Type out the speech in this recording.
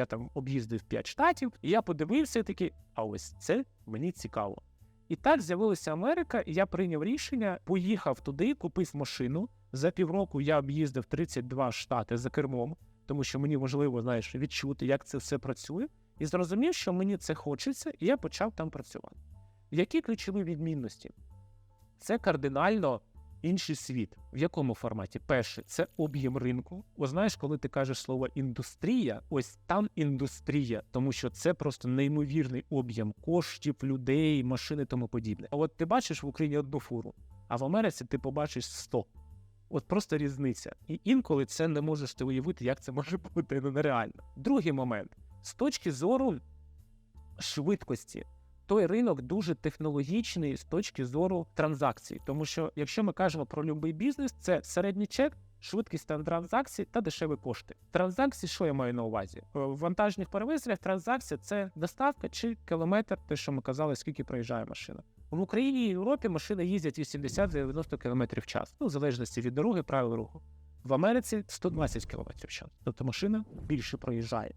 Я там об'їздив 5 штатів, і я подивився такий, а ось це мені цікаво. І так з'явилася Америка, і я прийняв рішення, поїхав туди, купив машину. За півроку я об'їздив 32 штати за кермом, тому що мені важливо, знаєш, відчути, як це все працює, і зрозумів, що мені це хочеться, і я почав там працювати. Які ключові відмінності? Це кардинально інший світ. В якому форматі? Перше, це об'єм ринку. О, знаєш, коли ти кажеш слово індустрія, ось там індустрія, тому що це просто неймовірний об'єм коштів, людей, машини тому подібне. А от ти бачиш в Україні одну фуру, а в Америці ти побачиш 100. От просто різниця. І інколи це не можеш ти уявити, як це може бути ну, нереально. Другий момент з точки зору швидкості. Той ринок дуже технологічний з точки зору транзакцій, тому що якщо ми кажемо про будь-який бізнес, це середній чек, швидкість транзакцій та дешеві кошти. Транзакції, що я маю на увазі? Е, В вантажних перевезеннях транзакція це доставка чи кілометр, те, що ми казали, скільки проїжджає машина. В Україні і Європі машини їздять 80-90 км в час, ну в залежності від дороги, правил руху. В Америці 120 км в час. Тобто машина більше проїжджає.